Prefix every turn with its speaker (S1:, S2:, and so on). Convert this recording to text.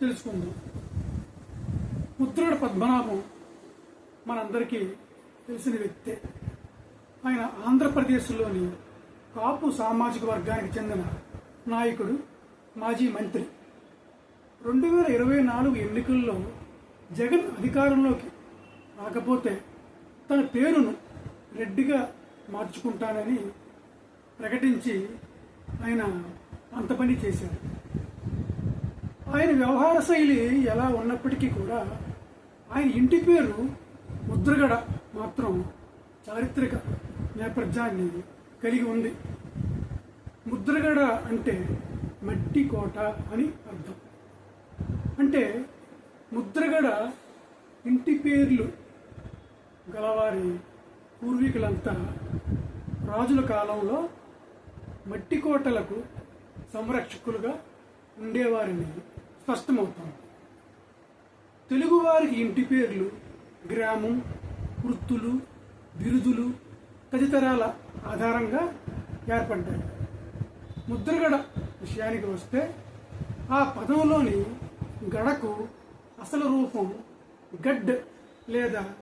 S1: తెలుసుకుందాం. పుత్రుడు పద్మనాభం మనందరికీ తెలిసిన వ్యక్తే. ఆయన ఆంధ్రప్రదేశ్లోని కాపు సామాజిక వర్గానికి చెందిన నాయకుడు మాజీ మంత్రి. రెండు వేల ఇరవై నాలుగు ఎన్నికల్లో జగన్ అధికారంలోకి రాకపోతే తన పేరును రెడ్డిగా మార్చుకుంటానని ప్రకటించి ఆయన అంత పని చేశారు. ఆయన వ్యవహార శైలి ఎలా ఉన్నప్పటికీ కూడా ఆయన ఇంటి పేరు ముద్రగడ మాత్రం చారిత్రక నేపథ్యాన్ని కలిగి ఉంది. ముద్రగడ అంటే మట్టి కోట అని అర్థం. అంటే ముద్రగడ ఇంటి పేర్లు గలవారి పూర్వీకులంతా రాజుల కాలంలో మట్టి కోటలకు సంరక్షకులుగా ఉండేవారిని. స్పష్టమవుతుంది. తెలుగువారికి ఇంటి పేర్లు గ్రామం వృత్తులు బిరుదులు తదితరాల ఆధారంగా ఏర్పడ్డాయి. ముద్రగడ విషయానికి వస్తే ఆ పదంలోని గడకు అసలు రూపం గడ్ లేదా